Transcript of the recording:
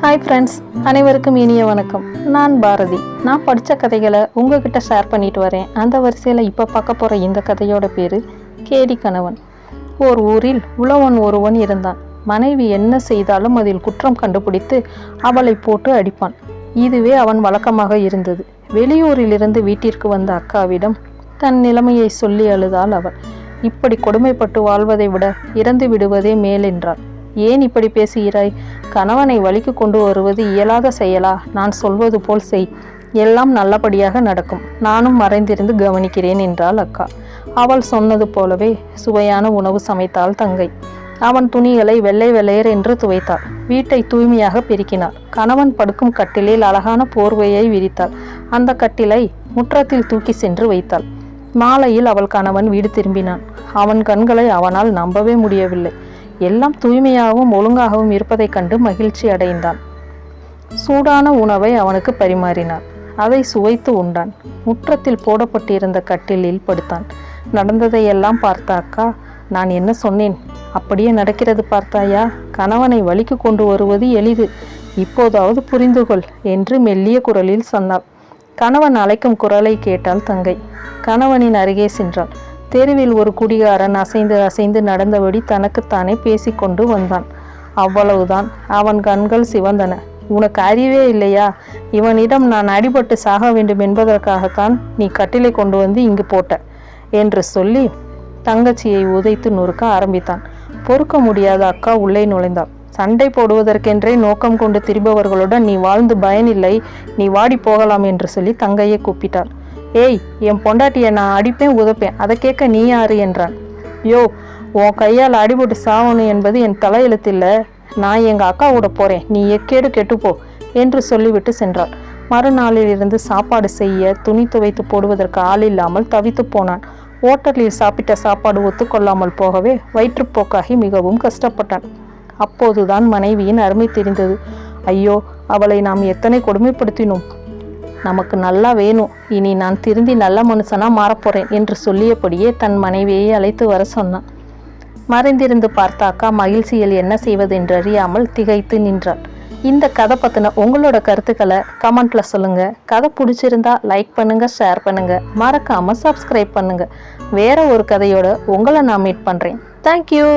Hi friends அனைவருக்கும் இனிய வணக்கம். நான் பாரதி. நான் படித்த கதைகளை உங்ககிட்ட ஷேர் பண்ணிட்டு வரேன். அந்த வரிசையில் இப்போ பார்க்க போகிற இந்த கதையோட பேர் கேடி கணவன். ஓர் ஊரில் உழவன் ஒருவன் இருந்தான். மனைவி என்ன செய்தாலும் அதில் குற்றம் கண்டுபிடித்து அவளை போட்டு அடிப்பான். இதுவே அவன் வழக்கமாக இருந்தது. வெளியூரிலிருந்து வீட்டிற்கு வந்த அக்காவிடம் தன் நிலைமையை சொல்லி அழுதாள் அவள். இப்படி கொடுமைப்பட்டு வாழ்வதை விட இறந்து விடுவதே மேலென்றாள் ஏன் இப்படி பேசுகிறாய்? கணவனை வழிக்கு கொண்டு வருவது இயலாத செயலா? நான் சொல்வது போல் செய். எல்லாம் நல்லபடியாக நடக்கும். நானும் மறைந்திருந்து கவனிக்கிறேன் என்றாள் அக்கா. அவள் சொன்னது போலவே சுவையான உணவு சமைத்தாள் தங்கை. அவன் துணிகளை வெள்ளை வெள்ளையர் என்று துவைத்தாள். வீட்டை தூய்மையாக பெருக்கினார் கணவன் படுக்கும் கட்டிலில் அழகான போர்வையை விரித்தாள். அந்த கட்டிலை முற்றத்தில் தூக்கி சென்று வைத்தாள். மாலையில் அவள் கணவன் வீடு திரும்பினான். அவன் கண்களை அவனால் நம்பவே முடியவில்லை. எல்லாம் தூய்மையாகவும் ஒழுங்காகவும் இருப்பதைக் கண்டு மகிழ்ச்சி அடைந்தான். சூடான உணவை அவனுக்கு பரிமாறினார் அதை சுவைத்து உண்டான். முற்றத்தில் போடப்பட்டிருந்த கட்டிலில் படுத்தான். நடந்ததையெல்லாம் பார்த்த அக்கா நான் என்ன சொன்னேன்? அப்படியே நடக்கிறது பார்த்தாயா? கணவனை வழிக்கு கொண்டு வருவது எளிது. இப்போதாவது புரிந்து கொள் என்று மெல்லிய குரலில் சொன்னாள். கணவன் அழைக்கும் குரலை கேட்டாள் தங்கை. கணவனின் அருகே சென்றாள் தெருவில் ஒரு குடிகாரன் அசைந்து அசைந்து நடந்தபடி தனக்குத்தானே பேசிக்கொண்டு வந்தான். அவ்வளவுதான். அவன் கண்கள் சிவந்தன. உனக்கு அறிவே இல்லையா? இவனிடம் நான் அடிபட்டு சாக வேண்டும் என்பதற்காகத்தான் நீ கட்டிலை கொண்டு வந்து இங்கு போட்ட என்று சொல்லி தங்கச்சியை உதைத்து நொறுக்க ஆரம்பித்தான். பொறுக்க முடியாத அக்கா உள்ளே நுழைந்தாள். சண்டை போடுவதற்கென்றே நோக்கம் கொண்டு திரிபவர்களுடன் நீ வாழ்ந்து பயனில்லை. நீ வாடி போகலாம் என்று சொல்லி தங்கையை கூப்பிட்டாள் ஏய் என் பொண்டாட்டியை நான் அடிப்பேன் உதைப்பேன். அதை கேட்க நீ யாரு என்றான். யோ உன் கையால் அடிபட்டு சாவணும் என்பது என் தலையெழுத்தில்ல. நான் எங்கள் அக்கா விட போகிறேன் நீ எக்கேடு கெட்டுப்போ என்று சொல்லிவிட்டு சென்றாள். மறுநாளில் இருந்து சாப்பாடு செய்ய துணி துவைத்து போடுவதற்கு ஆள் இல்லாமல் தவித்து போனான். ஓட்டலில் சாப்பிட்ட சாப்பாடு ஒத்துக்கொள்ளாமல் போகவே வயிற்றுப்போக்காகி மிகவும் கஷ்டப்பட்டான். அப்போதுதான் மனைவியின் அருமை தெரிந்தது. ஐயோ அவளை நாம் எத்தனை கொடுமைப்படுத்தினோம். நமக்கு நல்லா வேணும். இனி நான் திருந்தி நல்ல மனுஷனாக மாறப்போகிறேன் என்று சொல்லியபடியே தன் மனைவியை அழைத்து வர சொன்னான். மறைந்திருந்து பார்த்த அக்கா மகிழ்ச்சியில் என்ன செய்வது என்று அறியாமல் திகைத்து நின்றாள். இந்த கதை பற்றின உங்களோட கருத்துக்களை கமெண்ட்ல சொல்லுங்க. கதை பிடிச்சிருந்தா லைக் பண்ணுங்க ஷேர் பண்ணுங்க. மறக்காம சப்ஸ்கிரைப் பண்ணுங்க. வேற ஒரு கதையோட உங்களை நான் மீட் பண்றேன். தேங்க்யூ